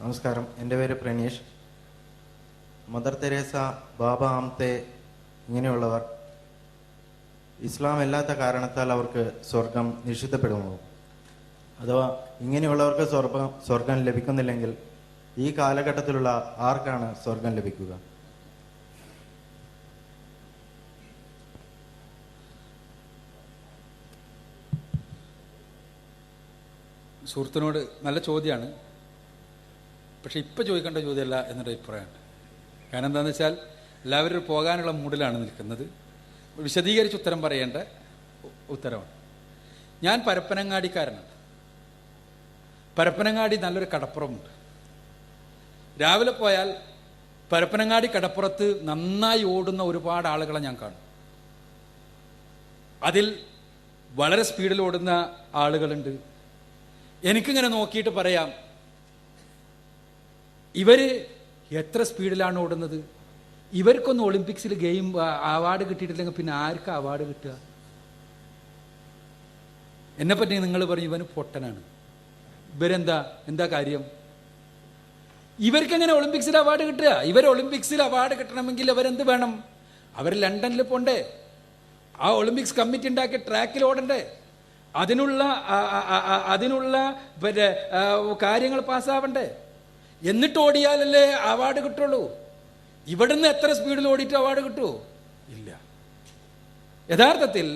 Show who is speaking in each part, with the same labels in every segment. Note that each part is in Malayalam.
Speaker 1: നമസ്കാരം. എന്റെ പേര് പ്രണീഷ് മദർ തെരേസ ബാബ ആംതെ ഇങ്ങനെയുള്ളവർ ഇസ്ലാം അല്ലാത്ത കാരണത്താൽ അവർക്ക് സ്വർഗം നിഷിദ്ധപ്പെടുമോ? അഥവാ ഇങ്ങനെയുള്ളവർക്ക് സ്വർഗം സ്വർഗം ലഭിക്കുന്നില്ലെങ്കിൽ ഈ കാലഘട്ടത്തിലുള്ള ആർക്കാണ് സ്വർഗം ലഭിക്കുക?
Speaker 2: സുഹൃത്തിനോട് നല്ല ചോദ്യമാണ്. പക്ഷെ ഇപ്പം ചോദിക്കേണ്ട ചോദ്യമല്ല എന്നൊരു അഭിപ്രായമാണ് കാരണം എന്താണെന്ന് വെച്ചാൽ എല്ലാവരും പോകാനുള്ള മൂഡിലാണ് നിൽക്കുന്നത്. വിശദീകരിച്ച് ഉത്തരം പറയേണ്ട ഉത്തരമാണ് ഞാൻ പരപ്പനങ്ങാടിക്കാരനാണ്. പരപ്പനങ്ങാടി നല്ലൊരു കടപ്പുറമുണ്ട്. രാവിലെ പോയാൽ പരപ്പനങ്ങാടി കടപ്പുറത്ത് നന്നായി ഓടുന്ന ഒരുപാട് ആളുകളെ ഞാൻ കാണും. അതിൽ വളരെ സ്പീഡിൽ ഓടുന്ന ആളുകളുണ്ട്. എനിക്കിങ്ങനെ നോക്കിയിട്ട് പറയാം ഇവർ എത്ര സ്പീഡിലാണ് ഓടുന്നത്? ഇവർക്കൊന്നും ഒളിമ്പിക്സിൽ ഗെയിം അവാർഡ് കിട്ടിയിട്ടില്ലെങ്കിൽ പിന്നെ ആർക്ക് അവാർഡ് കിട്ടുക? എന്നെ പറ്റി നിങ്ങൾ പറഞ്ഞു ഇവന് പൊട്ടനാണ്. ഇവരെന്താ എന്താ കാര്യം? ഇവർക്ക് എങ്ങനെ ഒളിമ്പിക്സിൽ അവാർഡ് കിട്ടുക? ഇവർ ഒളിമ്പിക്സിൽ അവാർഡ് കിട്ടണമെങ്കിൽ അവരെന്ത് വേണം? അവർ ലണ്ടനിൽ പോണ്ടേ? ആ ഒളിമ്പിക്സ് കമ്മിറ്റി ഉണ്ടാക്കിയ ട്രാക്കിൽ ഓടണ്ടേ? അതിനുള്ള അതിനുള്ള കാര്യങ്ങൾ പാസ്സാവണ്ടേ? എന്നിട്ട് ഓടിയാലല്ലേ അവാർഡ് കിട്ടുള്ളൂ? ഇവിടുന്ന് എത്ര സ്പീഡിൽ ഓടിയിട്ട് അവാർഡ് കിട്ടൂ? ഇല്ല. യഥാർത്ഥത്തിൽ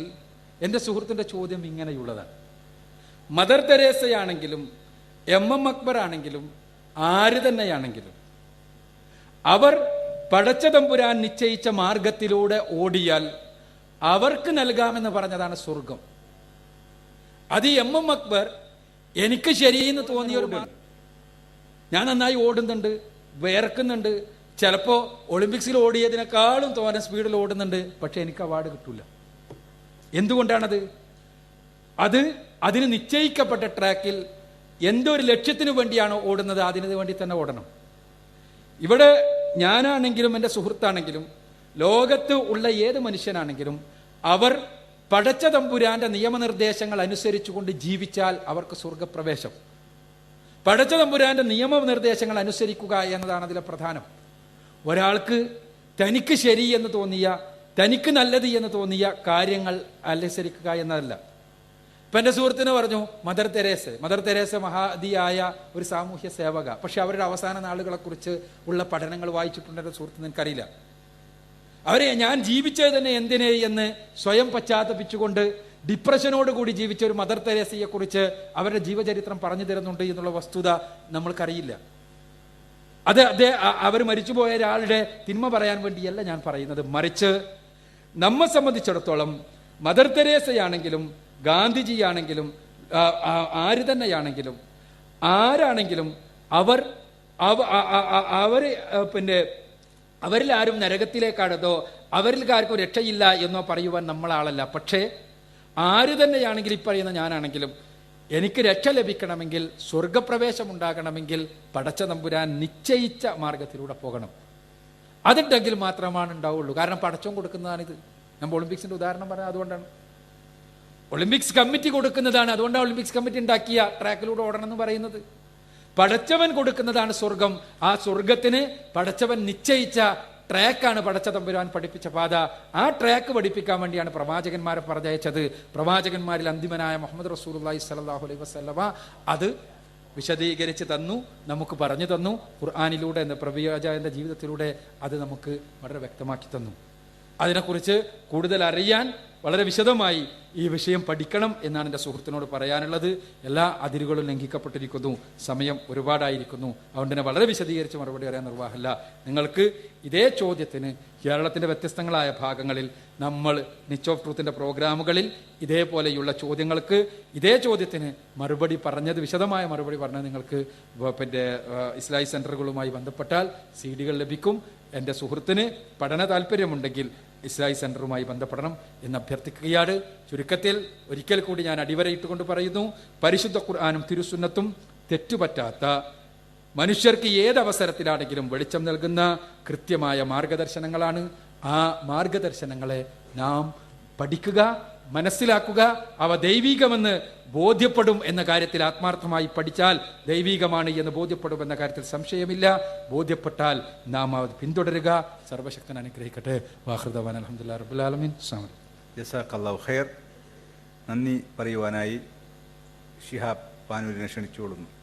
Speaker 2: എന്റെ സുഹൃത്തിന്റെ ചോദ്യം ഇങ്ങനെയുള്ളതാണ്. മദർ തെരേസയാണെങ്കിലും എം എം അക്ബർ ആണെങ്കിലും ആര് തന്നെയാണെങ്കിലും അവർ പടച്ചതമ്പുരാൻ നിശ്ചയിച്ച മാർഗത്തിലൂടെ ഓടിയാൽ അവർക്ക് നൽകാമെന്ന് പറഞ്ഞതാണ് സ്വർഗം അത് എം എം അക്ബർ എനിക്ക് ശരിയെന്ന് തോന്നിയ ഒരു മാ- ഞാൻ നന്നായി ഓടുന്നുണ്ട് വിയർക്കുന്നുണ്ട്. ചിലപ്പോൾ ഒളിമ്പിക്സിൽ ഓടിയതിനേക്കാളും തോന്നെ സ്പീഡിൽ ഓടുന്നുണ്ട് പക്ഷെ എനിക്ക് അവാർഡ് കിട്ടൂല. എന്തുകൊണ്ടാണത്? അത് അതിന് നിശ്ചയിക്കപ്പെട്ട ട്രാക്കിൽ എന്തൊരു ലക്ഷ്യത്തിന് വേണ്ടിയാണോ ഓടുന്നത് അതിനു വേണ്ടി തന്നെ ഓടണം. ഇവിടെ ഞാനാണെങ്കിലും എന്റെ സുഹൃത്താണെങ്കിലും ലോകത്ത് ഉള്ള ഏത് മനുഷ്യനാണെങ്കിലും അവർ പടച്ച തമ്പുരാന്റെ നിയമനിർദ്ദേശങ്ങൾ അനുസരിച്ചുകൊണ്ട് ജീവിച്ചാൽ അവർക്ക് സ്വർഗപ്രവേശം പടച്ച തമ്പുരാന്റെ നിയമനിർദ്ദേശങ്ങൾ അനുസരിക്കുക എന്നതാണ് അതിലെ പ്രധാനം. ഒരാൾക്ക് തനിക്ക് ശരി എന്ന് തോന്നിയ തനിക്ക് നല്ലത് എന്ന് തോന്നിയ കാര്യങ്ങൾ അനുസരിക്കുക എന്നതല്ല. ഇപ്പൊ എന്റെ സുഹൃത്തിന് പറഞ്ഞു മദർ തെരേസ. മദർ തെരേസ മഹാദിയായ ഒരു സാമൂഹ്യ സേവക. പക്ഷെ അവരുടെ അവസാന നാളുകളെ കുറിച്ച് ഉള്ള പഠനങ്ങൾ വായിച്ചിട്ടുണ്ട് എന്റെ സുഹൃത്തിന് എനിക്കറിയില്ല അവരെ ഞാൻ ജീവിച്ചത് തന്നെ എന്തിനെ? എന്ന് സ്വയം പശ്ചാത്തപിച്ചുകൊണ്ട് ഡിപ്രഷനോട് കൂടി ജീവിച്ച ഒരു മദർ തെരേസയെ കുറിച്ച് അവരുടെ ജീവചരിത്രം പറഞ്ഞു തരുന്നുണ്ട് എന്നുള്ള വസ്തുത നമ്മൾക്കറിയില്ല. അത് അവർ മരിച്ചുപോയ ഒരാളുടെ തിന്മ പറയാൻ വേണ്ടിയല്ല ഞാൻ പറയുന്നത്. മറിച്ച് നമ്മെ സംബന്ധിച്ചിടത്തോളം മദർ തെരേസയാണെങ്കിലും ഗാന്ധിജിയാണെങ്കിലും ആര് തന്നെയാണെങ്കിലും ആരാണെങ്കിലും അവർ അവ- ആ- ആ- ആ- അവർ ആ, പിന്നെ അവരിൽ ആരും നരകത്തിലേക്കാണതോ അവരിൽ ആർക്കും രക്ഷയില്ല എന്നോ പറയുവാൻ നമ്മളാളല്ല. പക്ഷേ ആര് തന്നെയാണെങ്കിൽ ഈ പറയുന്ന ഞാനാണെങ്കിലും എനിക്ക് രക്ഷ ലഭിക്കണമെങ്കിൽ സ്വർഗപ്രവേശം ഉണ്ടാകണമെങ്കിൽ പടച്ച നമ്പുരാൻ നിശ്ചയിച്ച മാർഗത്തിലൂടെ പോകണം. അതുണ്ടെങ്കിൽ മാത്രമാണ് ഉണ്ടാവുള്ളൂ. കാരണം പടച്ചം കൊടുക്കുന്നതാണിത്. നമ്മൾ ഒളിമ്പിക്സിന്റെ ഉദാഹരണം പറയാം അതുകൊണ്ടാണ്. ഒളിമ്പിക്സ് കമ്മിറ്റി കൊടുക്കുന്നതാണ്. അതുകൊണ്ടാണ് ഒളിമ്പിക്സ് കമ്മിറ്റി ഉണ്ടാക്കിയ ട്രാക്കിലൂടെ ഓടണം എന്ന് പറയുന്നത്. പടച്ചവൻ കൊടുക്കുന്നതാണ് സ്വർഗം. ആ സ്വർഗത്തിന് പടച്ചവൻ നിശ്ചയിച്ച ട്രാക്കാണ് പടച്ച തമ്പുരാൻ പഠിപ്പിച്ച പാത. ആ ട്രാക്ക് പഠിപ്പിക്കാൻ വേണ്ടിയാണ് പ്രവാചകന്മാരെ പറഞ്ഞയച്ചത്. പ്രവാചകന്മാരിൽ അന്തിമനായ മുഹമ്മദ് റസൂലി സലാഹു അലൈഹി വസ്ലമ അത് വിശദീകരിച്ച് തന്നു നമുക്ക് പറഞ്ഞു തന്നു. ഖുർആാനിലൂടെ എന്ന പ്രവാചകന്റെ ജീവിതത്തിലൂടെ അത് നമുക്ക് വളരെ വ്യക്തമാക്കി തന്നു. അതിനെക്കുറിച്ച് കൂടുതൽ അറിയാൻ വളരെ വിശദമായി ഈ വിഷയം പഠിക്കണം എന്നാണ് എന്റെ സുഹൃത്തിനോട് പറയാനുള്ളത്. എല്ലാ അതിരുകളും ലംഘിക്കപ്പെട്ടിരിക്കുന്നു. സമയം ഒരുപാടായിരിക്കുന്നു. അതുകൊണ്ട് തന്നെ വളരെ വിശദീകരിച്ച് മറുപടി പറയാൻ നിർവാഹമല്ല. നിങ്ങൾക്ക് ഇതേ ചോദ്യത്തിന് കേരളത്തിന്റെ വ്യത്യസ്തങ്ങളായ ഭാഗങ്ങളിൽ നമ്മൾ നിച്ച് ഓഫ് ട്രൂത്തിന്റെ പ്രോഗ്രാമുകളിൽ ഇതേപോലെയുള്ള ചോദ്യങ്ങൾക്ക് ഇതേ ചോദ്യത്തിന് മറുപടി പറഞ്ഞത് വിശദമായ മറുപടി പറഞ്ഞത് നിങ്ങൾക്ക് പിന്നെ ഇസ്ലായി സെന്ററുകളുമായി ബന്ധപ്പെട്ടാൽ സി ലഭിക്കും. എന്റെ സുഹൃത്തിന് പഠന താല്പര്യമുണ്ടെങ്കിൽ ഇസ്ലായി സെന്ററുമായി ബന്ധപ്പെടണം എന്ന് അഭ്യർത്ഥിക്കുകയാണ്. ചുരുക്കത്തിൽ ഒരിക്കൽ കൂടി ഞാൻ അടിവരയിട്ടുകൊണ്ട് പറയുന്നു പരിശുദ്ധ ഖുർആാനും തിരുസുന്നത്തും തെറ്റുപറ്റാത്ത മനുഷ്യർക്ക് ഏതവസരത്തിലാണെങ്കിലും വെളിച്ചം നൽകുന്ന കൃത്യമായ മാർഗദർശനങ്ങളാണ്. ആ മാർഗദർശനങ്ങളെ നാം പഠിക്കുക മനസ്സിലാക്കുക. അവ ദൈവികമെന്ന് ബോധ്യപ്പെടും എന്ന കാര്യത്തിൽ ആത്മാർത്ഥമായി പഠിച്ചാൽ ദൈവികമാണ് എന്ന് ബോധ്യപ്പെടും എന്ന കാര്യത്തിൽ സംശയമില്ല. ബോധ്യപ്പെട്ടാൽ നാം അത് പിന്തുടരുക. സർവശക്തൻ അനുഗ്രഹിക്കട്ടെ. വാഹൃദവാൻ അലഹമുല്ലാ റബുലാലമീൻ
Speaker 3: നന്ദി പറയുവാനായി ഷിഹാബ് പാനൂരിനെ ക്ഷണിച്ചുകൊള്ളുന്നു.